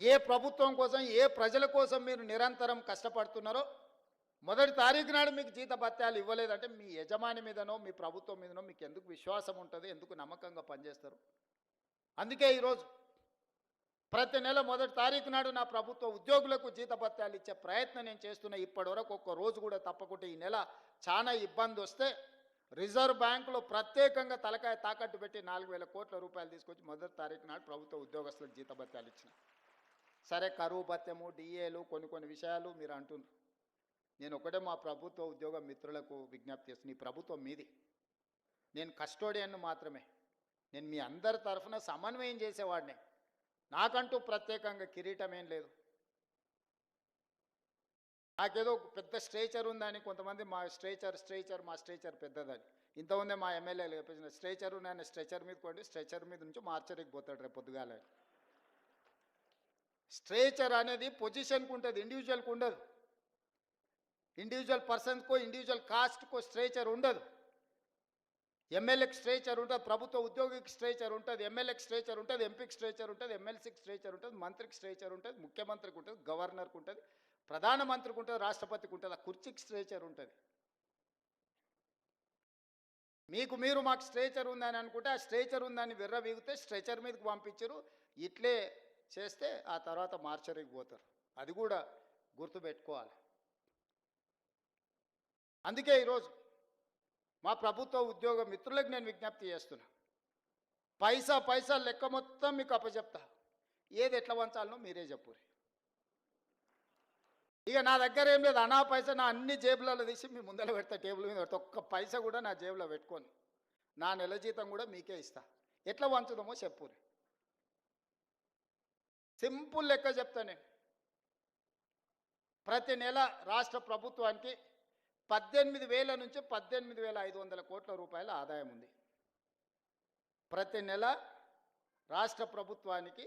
ఏ ప్రభుత్వం కోసం ఏ ప్రజల కోసం మీరు నిరంతరం కష్టపడుతున్నారో మొదటి తారీఖు నాడు మీకు జీత భత్యాలు ఇవ్వలేదంటే మీ యజమాని మీదనో మీ ప్రభుత్వం మీదనో మీకు ఎందుకు విశ్వాసం ఉంటుంది ఎందుకు నమ్మకంగా పనిచేస్తారు? అందుకే ఈరోజు ప్రతి నెల మొదటి తారీఖు నాడు నా ప్రభుత్వ ఉద్యోగులకు జీత భత్యాలు ఇచ్చే ప్రయత్నం నేను చేస్తున్న. ఇప్పటి వరకు ఒక్క రోజు కూడా తప్పకుండా ఈ నెల చాలా ఇబ్బంది వస్తే రిజర్వ్ బ్యాంకులో ప్రత్యేకంగా తలకాయ తాకట్టు పెట్టి నాలుగు వేల కోట్ల రూపాయలు తీసుకొచ్చి మొదటి తారీఖు నాడు ప్రభుత్వ ఉద్యోగస్తులకు జీత భత్యాలు ఇచ్చిన. సరే కరువు భత్యము డిఏలు కొన్ని కొన్ని విషయాలు మీరు అంటున్నారు నేను ఒకటే మా ప్రభుత్వ ఉద్యోగ మిత్రులకు విజ్ఞప్తి చేస్తున్నా ఈ ప్రభుత్వం మీది. నేను కస్టోడియన్ మాత్రమే. నేను మీ అందరి తరఫున సమన్వయం చేసేవాడిని. నాకంటూ ప్రత్యేకంగా కిరీటం ఏం లేదు. నాకేదో పెద్ద స్ట్రేచర్ ఉందని కొంతమంది మా స్ట్రేచర్ స్ట్రేచర్ మా స్ట్రేచర్ పెద్దదని. ఇంతకుముందే మా ఎమ్మెల్యేలు చెప్పేసిన స్ట్రేచర్ నేను స్ట్రెచర్ మీద కొండి స్ట్రెచర్ మీద నుంచి మార్చరికి పోతాడు రేపు పొద్దుగాలని స్ట్రేచర్ అనేది పొజిషన్కి ఉంటుంది ఇండివిజువల్కి ఉండదు. ఇండివిజువల్ పర్సన్స్కో ఇండివిజువల్ కాస్ట్కో స్ట్రేచర్ ఉండదు. ఎమ్మెల్యేకి స్ట్రేచర్ ఉంటుంది ప్రభుత్వ ఉద్యోగికి స్ట్రేచర్ ఉంటుంది ఎమ్మెల్యేకి స్ట్రేచర్ ఉంటుంది ఎంపీకి స్ట్రేచర్ ఉంటుంది ఎమ్మెల్సీకి స్ట్రేచర్ ఉంటుంది మంత్రికి స్ట్రేచర్ ఉంటుంది ముఖ్యమంత్రికి ఉంటుంది గవర్నర్కి ఉంటుంది ప్రధానమంత్రికి ఉంటుంది రాష్ట్రపతికి ఉంటుంది ఆ కుర్చీకి స్ట్రేచర్ ఉంటుంది. మీకు మీరు మాకు స్ట్రేచర్ ఉందని అనుకుంటే ఆ స్ట్రేచర్ ఉందని విర్ర వీగితే స్ట్రెచర్ మీదకి పంపించరు. ఇట్లే చేస్తే ఆ తర్వాత మార్చరికి పోతారు. అది కూడా గుర్తుపెట్టుకోవాలి. అందుకే ఈరోజు మా ప్రభుత్వ ఉద్యోగ మిత్రులకు నేను విజ్ఞప్తి చేస్తున్నా. పైసా పైసా లెక్క మొత్తం మీకు అప్పచెప్తా. ఏది ఎట్లా వంచాలనో మీరే చెప్పురి ఇక నా దగ్గర ఏం లేదు. అనా పైసా నా అన్ని జేబులలో తీసి మీ ముందర పెడతా టేబుల్ మీద పెడతా. ఒక్క పైసా కూడా నా జేబులో పెట్టుకొని. నా నెల జీతం కూడా మీకే ఇస్తా. ఎట్లా వంచుదామో చెప్పురి సింపుల్ లెక్క చెప్తా నేను. ప్రతి నెల రాష్ట్ర ప్రభుత్వానికి పద్దెనిమిది వేల నుంచి పద్దెనిమిది వేల ఐదు వందల కోట్ల రూపాయల ఆదాయం ఉంది. ప్రతి నెల రాష్ట్ర ప్రభుత్వానికి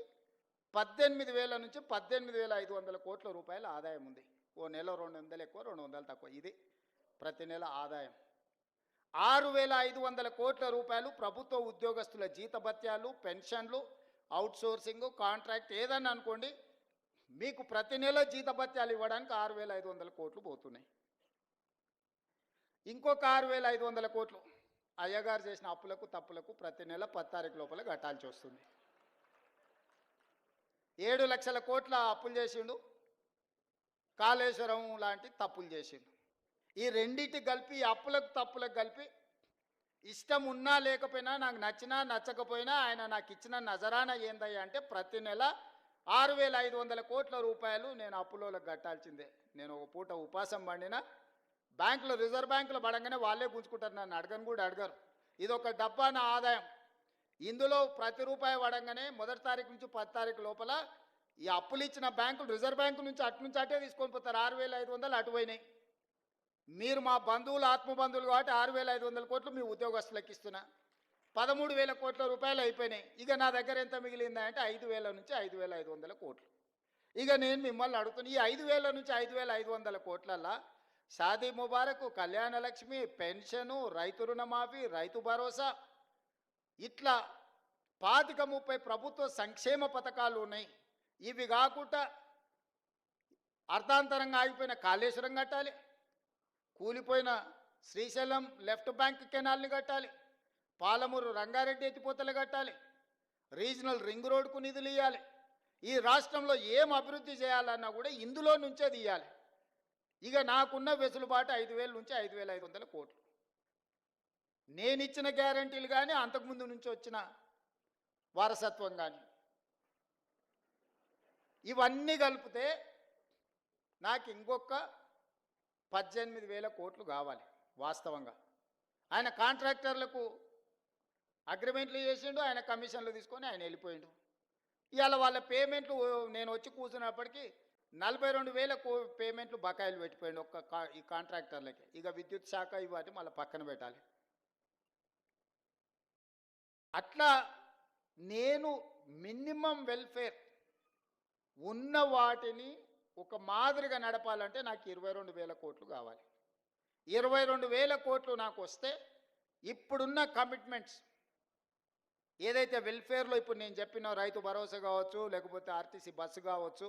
పద్దెనిమిది వేల నుంచి పద్దెనిమిది వేల ఐదు వందల కోట్ల రూపాయల ఆదాయం ఉంది. ఓ నెల రెండు వందలు ఎక్కువ రెండు వందలు తక్కువ. ఇది ప్రతి నెల ఆదాయం. ఆరు వేల ఐదు వందల కోట్ల రూపాయలు ప్రభుత్వ ఉద్యోగస్తుల జీతభత్యాలు పెన్షన్లు అవుట్సోర్సింగ్ కాంట్రాక్ట్ ఏదన్నా అనుకోండి మీకు ప్రతి నెల జీతభత్యాలు ఇవ్వడానికి ఆరు వేల ఐదు వందల కోట్లు పోతున్నాయి. ఇంకొక ఆరు వేల ఐదు వందల కోట్లు అయ్యగారు చేసిన అప్పులకు తప్పులకు ప్రతి నెల పది తారీఖు లోపల కట్టాల్సి వస్తుంది. ఏడు లక్షల కోట్ల అప్పులు చేసిండు కాళేశ్వరం లాంటి తప్పులు చేసిండు. ఈ రెండింటి కలిపి అప్పులకు తప్పులకు కలిపి ఇష్టం ఉన్నా లేకపోయినా నాకు నచ్చినా నచ్చకపోయినా ఆయన నాకు ఇచ్చిన నజరానా ఏందయ్య అంటే ప్రతి నెల ఆరు వేల ఐదు వందల కోట్ల రూపాయలు నేను అప్పులోలకు కట్టాల్సిందే. నేను ఒక పూట ఉపాసం పండినా బ్యాంకులో రిజర్వ్ బ్యాంకులో పడంగానే వాళ్ళే గుంజుకుంటారు నన్ను అడగను కూడా అడగరు. ఇది ఒక డబ్బా నా ఆదాయం. ఇందులో ప్రతి రూపాయి పడంగానే మొదటి తారీఖు నుంచి పది తారీఖు లోపల ఈ అప్పులు ఇచ్చిన బ్యాంకులు రిజర్వ్ బ్యాంకు నుంచి అటు నుంచి అటే తీసుకొని పోతారు. ఆరు వేల ఐదు వందలు అటు పోయినాయి. మీరు మా బంధువులు ఆత్మబంధువులు కాబట్టి ఆరు వేల ఐదు వందల కోట్లు మీ ఉద్యోగస్తులకు ఇస్తున్నా. పదమూడు వేల కోట్ల రూపాయలు అయిపోయినాయి. ఇక నా దగ్గర ఎంత మిగిలిందా అంటే ఐదు వేల నుంచి ఐదు వేల ఐదు వందల కోట్లు. ఇక నేను మిమ్మల్ని అడుగుతున్నా ఈ ఐదు వేల నుంచి ఐదు వేల ఐదు వందల కోట్లల్లా సాదీ ముబారక్ కళ్యాణ లక్ష్మి పెన్షను రైతు రుణమాఫీ రైతు భరోసా ఇట్లా పాతిక ముప్పై ప్రభుత్వ సంక్షేమ పథకాలు ఉన్నాయి. ఇవి కాకుండా అర్థాంతరంగా ఆగిపోయిన కాళేశ్వరం కట్టాలి. కూలిపోయిన శ్రీశైలం లెఫ్ట్ బ్యాంక్ కెనాల్ని కట్టాలి. పాలమూరు రంగారెడ్డి ఎత్తిపోతలు కట్టాలి. రీజనల్ రింగ్ రోడ్కు నిధులు ఇవ్వాలి ఈ రాష్ట్రంలో ఏం అభివృద్ధి చేయాలన్నా కూడా ఇందులో నుంచే తీయాలి. ఇక నాకున్న వెసులుబాటు ఐదు వేల నుంచి ఐదు వేల ఐదు వందల కోట్లు. నేను ఇచ్చిన గ్యారంటీలు కానీ అంతకుముందు నుంచి వచ్చిన వారసత్వం కానీ ఇవన్నీ కలిపితే నాకు ఇంకొక పద్దెనిమిది వేల కోట్లు కావాలి వాస్తవంగా. ఆయన కాంట్రాక్టర్లకు అగ్రిమెంట్లు చేసిండు ఆయన కమిషన్లు తీసుకొని ఆయన వెళ్ళిపోయిండు. ఇవాళ వాళ్ళ పేమెంట్లు నేను వచ్చి కూర్చున్నప్పటికీ నలభై రెండు వేల కో- పేమెంట్లు బకాయిలు పెట్టిపోయిండు ఒక్క కా- ఈ కాంట్రాక్టర్లకి. ఇక విద్యుత్ శాఖ ఇవాటి మళ్ళీ పక్కన పెట్టాలి. అట్లా నేను మినిమం వెల్ఫేర్ ఉన్న వాటిని ఒక మాదిరిగా నడపాలంటే నాకు ఇరవై రెండు వేల కోట్లు కావాలి. ఇరవై రెండు వేల కోట్లు నాకు వస్తే ఇప్పుడున్న కమిట్మెంట్స్ ఏదైతే వెల్ఫేర్లో ఇప్పుడు నేను చెప్పిన రైతు భరోసా కావచ్చు లేకపోతే ఆర్టీసీ బస్సు కావచ్చు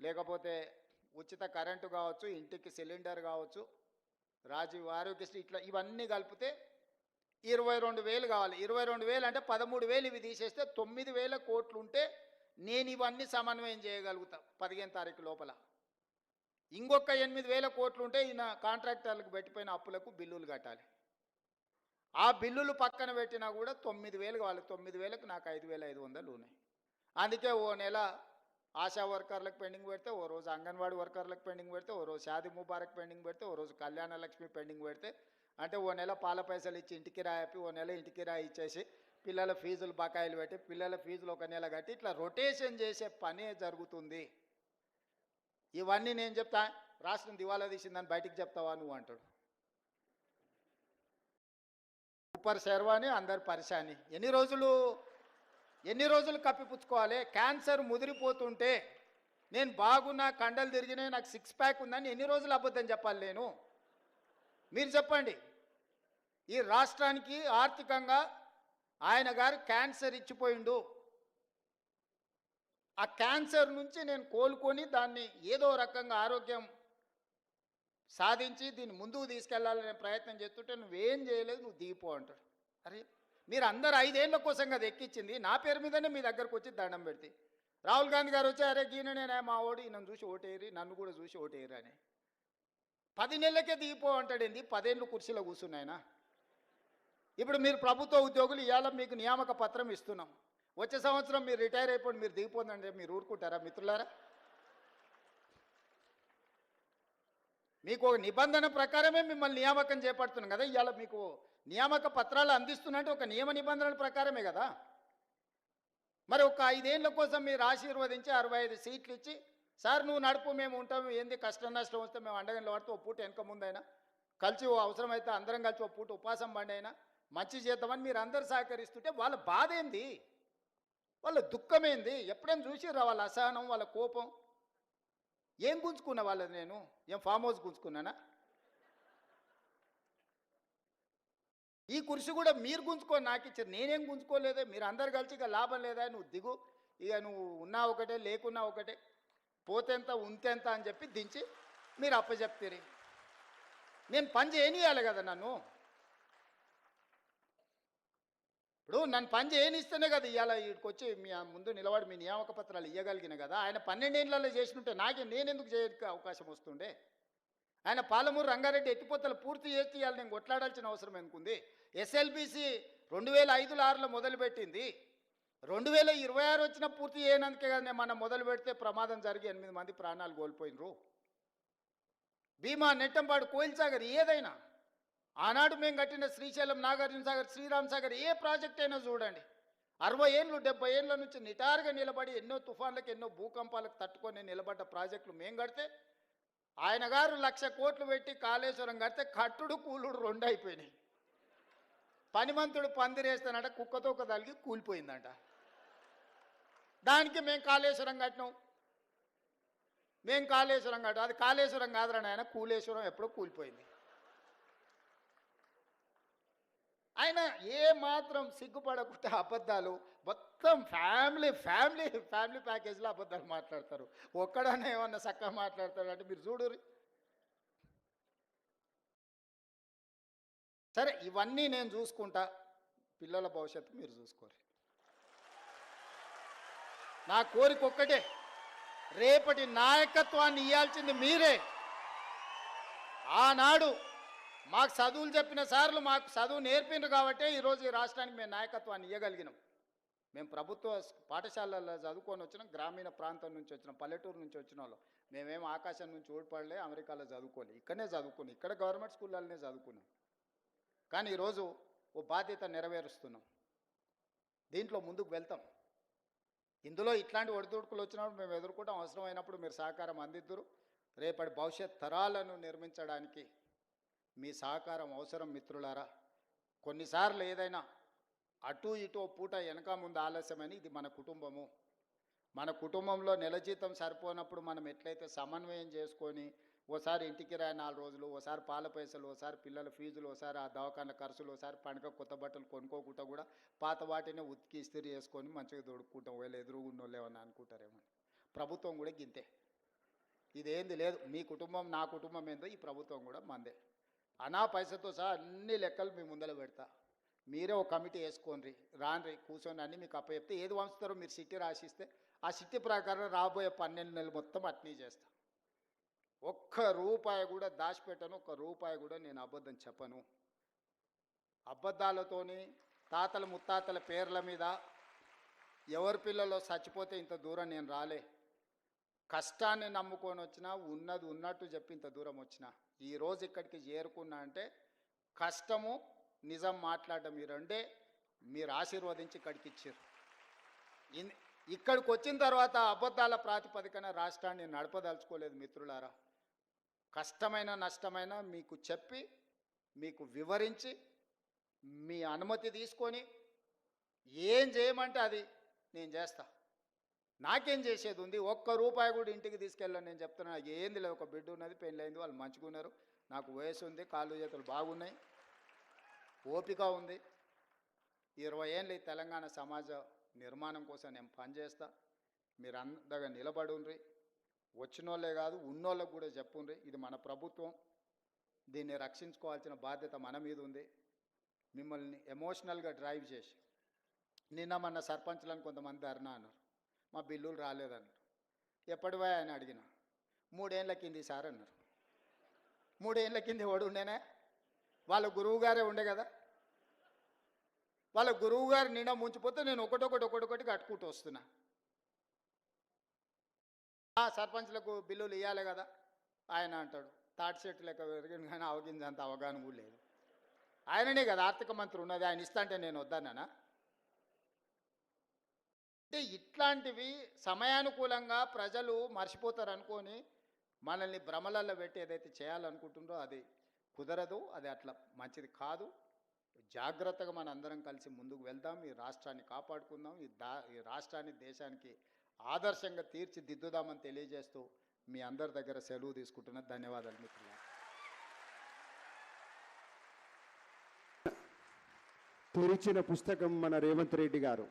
లేకపోతే ఉచిత కరెంటు కావచ్చు ఇంటికి సిలిండర్ కావచ్చు రాజీవ్ ఆరోగ్యశ్రీ ఇట్లా ఇవన్నీ కలిపితే ఇరవై రెండు వేలు కావాలి. ఇరవై రెండు వేలు అంటే పదమూడు వేలు ఇవి తీసేస్తే తొమ్మిది వేల కోట్లు ఉంటే నేను ఇవన్నీ సమన్వయం చేయగలుగుతా పదిహేను తారీఖు లోపల. ఇంకొక ఎనిమిది వేల కోట్లు ఉంటే ఈయన కాంట్రాక్టర్లకు పెట్టిపోయిన అప్పులకు బిల్లులు కట్టాలి. ఆ బిల్లులు పక్కన పెట్టినా కూడా తొమ్మిది వేలు కావాలి తొమ్మిది వేలకు నాకు ఐదు వేల ఐదు వందలు ఉన్నాయి. అందుకే ఓ నెల ఆశా వర్కర్లకు పెండింగ్ పెడితే ఓ రోజు అంగన్వాడీ వర్కర్లకు పెండింగ్ పెడితే ఓ రోజు షాది ముబారక్ పెండింగ్ పెడితే ఓ రోజు కళ్యాణ లక్ష్మి పెండింగ్ పెడితే అంటే ఓ నెల పాల పైసలు ఇచ్చి ఇంటికి రాయపి ఓ నెల ఇంటికి రాయి ఇచ్చేసి పిల్లల ఫీజులు బకాయిలు పెట్టి పిల్లల ఫీజులు ఒక నెల కట్టి ఇట్లా రొటేషన్ చేసే పనే జరుగుతుంది. ఇవన్నీ నేను చెప్తా రాష్ట్రం దివాలా తీసిందని బయటికి చెప్తావా నువ్వు అంటాడు. ఉప్పర్ శర్వాని అందరు పరిశాని. ఎన్ని రోజులు ఎన్ని రోజులు కప్పిపుచ్చుకోవాలి క్యాన్సర్ ముదిరిపోతుంటే నేను బాగున్నా కండలు తిరిగినాయి నాకు సిక్స్ ప్యాక్ ఉందని ఎన్ని రోజులు అబద్ధం చెప్పాలి నేను? మీరు చెప్పండి. ఈ రాష్ట్రానికి ఆర్థికంగా ఆయన గారు క్యాన్సర్ ఇచ్చిపోయిండు. ఆ క్యాన్సర్ నుంచి నేను కోలుకొని దాన్ని ఏదో రకంగా ఆరోగ్యం సాధించి దీన్ని ముందుకు తీసుకెళ్ళాలనే ప్రయత్నం చేస్తుంటే నువ్వేం చేయలేదు నువ్వు దిగిపో అంటాడు. అరే మీరు అందరు ఐదేళ్ళ కోసం కదా ఎక్కించింది నా పేరు మీదనే మీ దగ్గరకు వచ్చి దండం పెడితే. రాహుల్ గాంధీ గారు వచ్చి అరే గీననే మా ఓడి నన్ను చూసి ఓటేరి నన్ను కూడా చూసి ఓటేయరు అని. పది నెలలకే దిగిపో అంటాడేంది పదేళ్ళు కుర్చీలో కూర్చున్నాయనా? ఇప్పుడు మీరు ప్రభుత్వ ఉద్యోగులు ఇవాళ మీకు నియామక పత్రం ఇస్తున్నాం. వచ్చే సంవత్సరం మీరు రిటైర్ అయిపోయి మీరు దిగిపోందంటే మీరు ఊరుకుంటారా మిత్రులారా? మీకు ఒక నిబంధన ప్రకారమే మిమ్మల్ని నియామకం చేపడుతున్నాం కదా ఇవాళ మీకు నియామక పత్రాలు అందిస్తున్నట్టు ఒక నియమ నిబంధనల ప్రకారమే కదా. మరి ఒక ఐదేళ్ళ కోసం మీరు ఆశీర్వదించి అరవై ఐదు సీట్లు ఇచ్చి సార్ నువ్వు నడుపు మేము ఉంటాం ఏంది కష్టం నష్టం వస్తే మేము అండగంలో పడితే ఓ పూట వెనక ముందైనా కలిసి అవసరమైతే అందరం కలిసి ఓ పూట ఉపాసం బండి అయినా మంచి చేద్దామని మీరు అందరు సహకరిస్తుంటే వాళ్ళ బాధ ఏంది? వాళ్ళ దుఃఖం ఏంది? ఎప్పుడైనా చూసిర్రా వాళ్ళ అసహనం వాళ్ళ కోపం? ఏం గుంజుకున్నా వాళ్ళది నేను? ఏం ఫామ్ హౌస్ గుంజుకున్నానా? ఈ కుర్చీ కూడా మీరు గుంజుకొని నాకు ఇచ్చారు. నేనేం గుంజుకోలేదే. మీరు అందరు కలిసి ఇక లాభం లేదా? నువ్వు దిగు. ఇక నువ్వు ఉన్నా ఒకటే లేకున్నా ఒకటే. పోతెంత ఉంతెంత అని చెప్పి దించి మీరు అప్పచెప్తారు. నేను పని చేయనియాలి కదా నన్ను? ఇప్పుడు నన్ను పని చేయనిస్తేనే కదా ఇవాళ ఇక్కడికి వచ్చి మీ ముందు నిలబడి మీ నియామక పత్రాలు ఇవ్వగలిగిన కదా. ఆయన పన్నెండేళ్ళలో చేసినట్టే నాకే నేనెందుకు చేయడానికి అవకాశం వస్తుండే? ఆయన పాలమూరు రంగారెడ్డి ఎత్తిపోతలు పూర్తి చేసి ఇవాళ నేను కొట్లాడాల్సిన అవసరం ఎందుకుంది? ఎస్ఎల్బిసి రెండు వేల ఐదులో ఆరులో మొదలుపెట్టింది. రెండు వేల ఇరవై ఆరు వచ్చిన పూర్తి చేయనందుకే కదా నేను మనం మొదలు పెడితే ప్రమాదం జరిగి ఎనిమిది మంది ప్రాణాలు కోల్పోయినరు. భీమా నెట్టంపాడు కోయిల్సాగర్ ఏదైనా ఆనాడు మేము కట్టిన శ్రీశైలం నాగార్జున సాగర్ శ్రీరామ్ సాగర్ ఏ ప్రాజెక్ట్ అయినా చూడండి. అరవై ఏళ్ళు డెబ్బై ఏళ్ళ నుంచి నిటారుగా నిలబడి ఎన్నో తుఫాన్లకు ఎన్నో భూకంపాలకు తట్టుకొని నిలబడ్డ ప్రాజెక్టులు మేము కడితే ఆయన గారు లక్ష కోట్లు పెట్టి కాళేశ్వరం కడితే కట్టుడు కూలుడు రెండు అయిపోయినాయి. పనిమంతుడు పందిరేస్తానంట కుక్కతో ఒక తలిగి కూలిపోయిందంట. దానికి మేము కాళేశ్వరం కట్టినాం. మేము కాళేశ్వరం కట్టాం. అది కాళేశ్వరం కాదురా ఆయన కూలేశ్వరం ఎప్పుడో కూలిపోయింది. ఆయన ఏ మాత్రం సిగ్గుపడకుండా అబద్ధాలు మొత్తం ఫ్యామిలీ ఫ్యామిలీ ఫ్యామిలీ ప్యాకేజ్లో అబద్ధాలు మాట్లాడతారు. ఒక్కడనే ఏమన్నా చక్కగా మాట్లాడతాడు అంటే మీరు చూడురి సరే ఇవన్నీ నేను చూసుకుంటా. పిల్లల భవిష్యత్తు మీరు చూసుకోరు నా కోరిక ఒక్కటే రేపటి నాయకత్వాన్ని ఇవ్వాల్సింది మీరే. ఆనాడు మాకు చదువులు చెప్పిన సార్లు మాకు చదువు నేర్పిండ్రు కాబట్టి ఈరోజు ఈ రాష్ట్రానికి మేము నాయకత్వాన్ని ఇవ్వగలిగినాం మేము ప్రభుత్వ పాఠశాలల్లో చదువుకొని వచ్చినాం గ్రామీణ ప్రాంతం నుంచి వచ్చినాం పల్లెటూరు నుంచి వచ్చిన వాళ్ళు. మేమేం ఆకాశం నుంచి ఓడిపడలే అమెరికాలో చదువుకోలే ఇక్కడనే చదువుకున్నాం ఇక్కడ గవర్నమెంట్ స్కూళ్ళనే చదువుకున్నాం. కానీ ఈరోజు ఓ బాధ్యత నెరవేరుస్తున్నాం. దీంట్లో ముందుకు వెళ్తాం. ఇందులో ఇట్లాంటి ఒడిదుడుకులు వచ్చినప్పుడు మేము ఎదుర్కొంటాం. అవసరమైనప్పుడు మీరు సహకారం అందిద్దురు. రేపటి భవిష్యత్ తరాలను నిర్మించడానికి మీ సహకారం అవసరం మిత్రులారా. కొన్నిసార్లు ఏదైనా అటు ఇటు పూట వెనక ముందు ఆలస్యమని ఇది మన కుటుంబము. మన కుటుంబంలో నెల జీతం సరిపోనప్పుడు మనం ఎట్లయితే సమన్వయం చేసుకొని ఓసారి ఇంటికి రాయి నాలుగు రోజులు ఓసారి పాల పైసలు ఓసారి పిల్లల ఫీజులు ఓసారి ఆ దవాఖాన ఖర్చులు ఓసారి పండుగ కొత్త బట్టలు కొనుక్కోకుండా కూడా పాత వాటినే ఉతికి ఇస్తిరి చేసుకొని మంచిగా దొడుక్కుంటాం. వీళ్ళు ఎదురుగున్న అనుకుంటారేమో. ప్రభుత్వం కూడా గింతే. ఇదేంది లేదు. మీ కుటుంబం నా కుటుంబం ఏందో ఈ ప్రభుత్వం కూడా మందే. అనా పైసతో సహా అన్ని లెక్కలు మీ ముందర పెడతా. మీరే ఒక కమిటీ వేసుకోండి. రాన్రి కూర్చొని అన్ని మీకు అప్పచెప్తే. ఏది వంచుతారో మీరు సిట్టి రాసిస్తే ఆ సిట్టి ప్రకారం రాబోయే పన్నెండు నెలలు మొత్తం అట్నీ చేస్తా. ఒక్క రూపాయి కూడా దాచిపెట్టను ఒక్క రూపాయి కూడా నేను అబద్ధం చెప్పను. అబద్ధాలతోని తాతల ముత్తాతల పేర్ల మీద ఎవరి పిల్లలో చచ్చిపోతే ఇంత దూరం నేను రాలే. కష్టాన్ని నమ్ముకొని వచ్చినా ఉన్నది ఉన్నట్టు చెప్పి ఇంత దూరం వచ్చిన ఈరోజు ఇక్కడికి చేరుకున్నా అంటే కష్టము నిజం మాట్లాడడం ఈ రెండే మీరు ఆశీర్వదించి ఇక్కడికి ఇచ్చారు. ఇక్కడికి వచ్చిన తర్వాత అబద్ధాల ప్రాతిపదికన రాష్ట్రాన్ని నడపదలుచుకోలేదు మిత్రులారా. కష్టమైన నష్టమైన మీకు చెప్పి మీకు వివరించి మీ అనుమతి తీసుకొని ఏం చేయమంటే అది నేను చేస్తా. నాకేం చేసేది ఉంది? ఒక్క రూపాయి కూడా ఇంటికి తీసుకెళ్ళాను నేను చెప్తున్నా. ఏంది లేదు ఒక బిడ్డ ఉన్నది పెళ్ళైంది వాళ్ళు మంచిగా ఉన్నారు. నాకు వయసు ఉంది కాళ్ళు చేతులు బాగున్నాయి ఓపిక ఉంది. ఇరవై ఏళ్ళు ఈ తెలంగాణ సమాజ నిర్మాణం కోసం నేను పనిచేస్తా. మీరు అందగా నిలబడి వచ్చిన వచ్చినోళ్ళే కాదు ఉన్నోళ్ళకు కూడా చెప్పుండ్రి. ఇది మన ప్రభుత్వం. దీన్ని రక్షించుకోవాల్సిన బాధ్యత మన మీద ఉంది. మిమ్మల్ని ఎమోషనల్గా డ్రైవ్ చేసి. నిన్న మన సర్పంచ్లను కొంతమంది ధర్నా అన్నారు. మా బిల్లులు రాలేదన్నారు ఎప్పటివా అని అడిగిన. మూడేళ్ళ కింది సార్ అన్నారు. మూడేళ్ళ కింది వాడు ఉండేనా? వాళ్ళ గురువు గారే ఉండే కదా? వాళ్ళ గురువు గారు నిండా ముంచిపోతే నేను ఒకటొకటి ఒకటొకటి కట్టుకుంటూ వస్తున్నా. ఆ సర్పంచ్లకు బిల్లులు ఇవ్వాలి కదా? ఆయన అంటాడు. తాటి చెట్టు లెక్క పెరిగింది కానీ అవగింది అంత అవగాహన కూడా లేదు. ఆయననే కదా ఆర్థిక మంత్రి ఉన్నది. ఆయన ఇస్తా అంటే నేను వద్దానా అంటే ఇట్లాంటివి సమయానుకూలంగా ప్రజలు మర్చిపోతారు అనుకొని మనల్ని భ్రమలలో పెట్టి ఏదైతే చేయాలనుకుంటుందో అది కుదరదు అది అట్లా మంచిది కాదు. జాగ్రత్తగా మన అందరం కలిసి ముందుకు వెళ్దాం ఈ రాష్ట్రాన్ని కాపాడుకుందాం ఈ దా ఈ రాష్ట్రాన్ని దేశానికి ఆదర్శంగా తీర్చిదిద్దుదామని తెలియజేస్తూ మీ అందరి దగ్గర సెలవు తీసుకుంటున్న. ధన్యవాదాలు మిత్రులు తెరిచిన పుస్తకం మన రేవంత్ రెడ్డి గారు.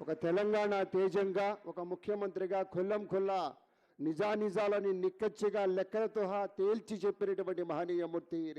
ఒక తెలంగాణ తేజంగా ఒక ముఖ్యమంత్రిగా కొల్లం కొల్లా నిజానిజాలని నిక్కచ్చిగా లెక్కలతో తేల్చి చెప్పినటువంటి మహనీయమూర్తి